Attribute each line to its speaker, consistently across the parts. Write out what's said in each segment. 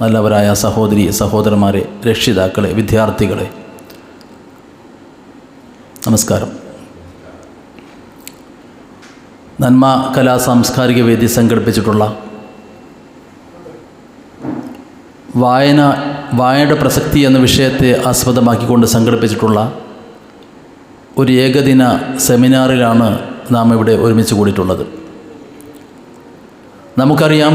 Speaker 1: നല്ലവരായ സഹോദരി സഹോദരന്മാരെ രക്ഷിതാക്കളെ വിദ്യാർത്ഥികളെ. നമസ്കാരം. നന്മ കലാ സാംസ്കാരിക വേദി സംഘടിപ്പിച്ചിട്ടുള്ള വായന വായനയുടെ പ്രസക്തി എന്ന വിഷയത്തെ ആസ്പദമാക്കിക്കൊണ്ട് സംഘടിപ്പിച്ചിട്ടുള്ള ഒരു ഏകദിന സെമിനാറിലാണ് നാം ഇവിടെ ഒരുമിച്ച് കൂടിയിട്ടുള്ളത്. നമുക്കറിയാം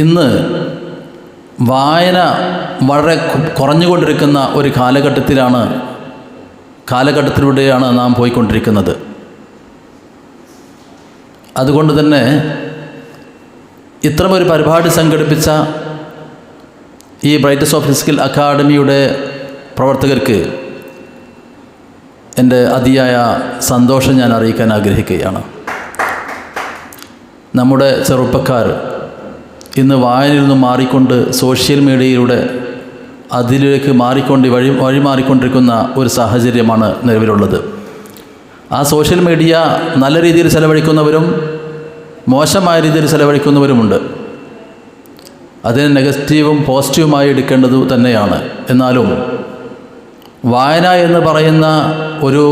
Speaker 1: ഇന്ന് വായന വളരെ കുറഞ്ഞുകൊണ്ടിരിക്കുന്ന ഒരു കാലഘട്ടത്തിലാണ് കാലഘട്ടത്തിലൂടെയാണ് നാം പോയിക്കൊണ്ടിരിക്കുന്നത്. അതുകൊണ്ട് തന്നെ ഇത്തരമൊരു പരിപാടി സംഘടിപ്പിച്ച ഈ ബ്രൈറ്റസ് ഓഫ് ഫിസിക്കൽ അക്കാഡമിയുടെ പ്രവർത്തകർക്ക് എന്റെ അതിയായ സന്തോഷം ഞാൻ അറിയിക്കാൻ ആഗ്രഹിക്കുകയാണ്. നമ്മുടെ ചെറുപ്പക്കാർ ഇന്ന് വായനയിൽ നിന്ന് മാറിക്കൊണ്ട് സോഷ്യൽ മീഡിയയിലൂടെ അതിലേക്ക് മാറിക്കൊണ്ട് വഴി വഴിമാറിക്കൊണ്ടിരിക്കുന്ന ഒരു സാഹചര്യമാണ് നിലവിലുള്ളത്. ആ സോഷ്യൽ മീഡിയ നല്ല രീതിയിൽ ചെലവഴിക്കുന്നവരും മോശമായ രീതിയിൽ ചെലവഴിക്കുന്നവരുമുണ്ട്. അതിനെ നെഗറ്റീവും പോസിറ്റീവുമായി എടുക്കേണ്ടത് തന്നെയാണ്. എന്നാലും വായന എന്ന് പറയുന്ന ഒരു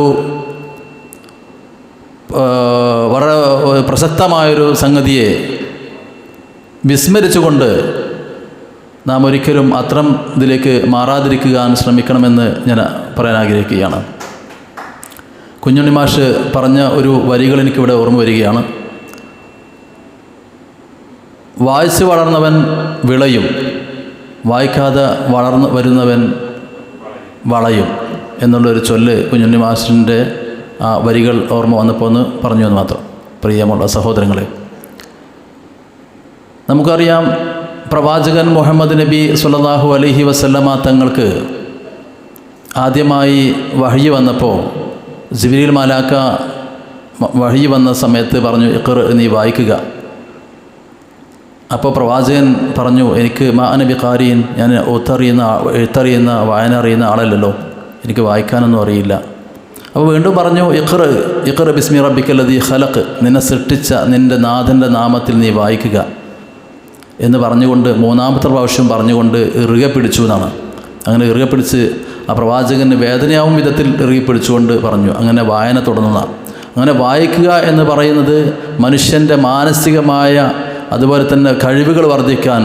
Speaker 1: വളരെ പ്രസക്തമായൊരു സംഗതിയെ വിസ്മരിച്ചുകൊണ്ട് നാം ഒരിക്കലും അത്രം ഇതിലേക്ക് മാറാതിരിക്കാൻ ശ്രമിക്കണമെന്ന് ഞാൻ പറയാൻ ആഗ്രഹിക്കുകയാണ്. കുഞ്ഞുണ്ണി മാഷ് പറഞ്ഞ ഒരു വരികൾ എനിക്കിവിടെ ഓർമ്മ വരികയാണ്. വായിച്ച് വളർന്നവൻ വിളയും വായിക്കാതെ വളർന്നു വരുന്നവൻ വളയും എന്നുള്ളൊരു ചൊല്ല് കുഞ്ഞുണ്ണി മാഷിന്റെ ആ വരികൾ ഓർമ്മ വന്നപ്പോൾ ഒന്ന് പറഞ്ഞു എന്ന് മാത്രം. പ്രിയമുള്ള സഹോദരങ്ങളെ നമുക്കറിയാം പ്രവാചകൻ മുഹമ്മദ് നബി സുല്ലാഹു അലഹി വസല്ലമ തങ്ങൾക്ക് ആദ്യമായി വഴി വന്നപ്പോൾ ജിബിരിൽ മാലാക്ക വഴി വന്ന സമയത്ത് പറഞ്ഞു ഇക്കർ നീ വായിക്കുക. അപ്പോൾ പ്രവാചകൻ പറഞ്ഞു എനിക്ക് മാ നബി കാരിയൻ ഞാൻ ഒത്തറിയുന്ന എഴുത്തറിയുന്ന വായന അറിയുന്ന ആളല്ലല്ലോ എനിക്ക് വായിക്കാനൊന്നും അറിയില്ല. അപ്പോൾ വീണ്ടും പറഞ്ഞു ഇഖർ ഇഖർ ബിസ്മി റബ്ബിക്കല്ലതി ഖലഖ് നിന്നെ സൃഷ്ടിച്ച നിന്റെ നാഥന്റെ നാമത്തിൽ നീ വായിക്കുക. എന്ന് പറഞ്ഞുകൊണ്ട് മൂന്നാമത്തെ പ്രാവശ്യം പറഞ്ഞുകൊണ്ട് ഇറുകെ പിടിച്ചു എന്നാണ്. അങ്ങനെ ഇറുകെ പിടിച്ച് ആ പ്രവാചകന് വേദനയാവും വിധത്തിൽ ഇറുകി പിടിച്ചുകൊണ്ട് പറഞ്ഞു അങ്ങനെ വായന തുടർന്നതാണ് അങ്ങനെ വായിക്കുക എന്ന് പറയുന്നത് മനുഷ്യന്റെ മാനസികമായ അതുപോലെ തന്നെ കഴിവുകൾ വർദ്ധിക്കാൻ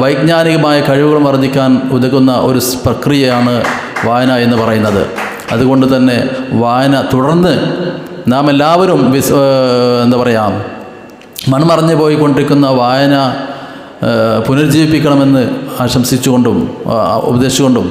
Speaker 1: വൈജ്ഞാനികമായ കഴിവുകൾ വർദ്ധിക്കാൻ ഉതകുന്ന ഒരു പ്രക്രിയയാണ് വായന എന്ന് പറയുന്നത്. അതുകൊണ്ട് തന്നെ വായന തുടർന്ന് നാം എല്ലാവരും എന്താ പറയുക മൺമറഞ്ഞു പോയിക്കൊണ്ടിരിക്കുന്ന വായന പുനരുജ്ജീവിപ്പിക്കണമെന്ന് ആശംസിച്ചുകൊണ്ടും ഉപദേശിച്ചുകൊണ്ടും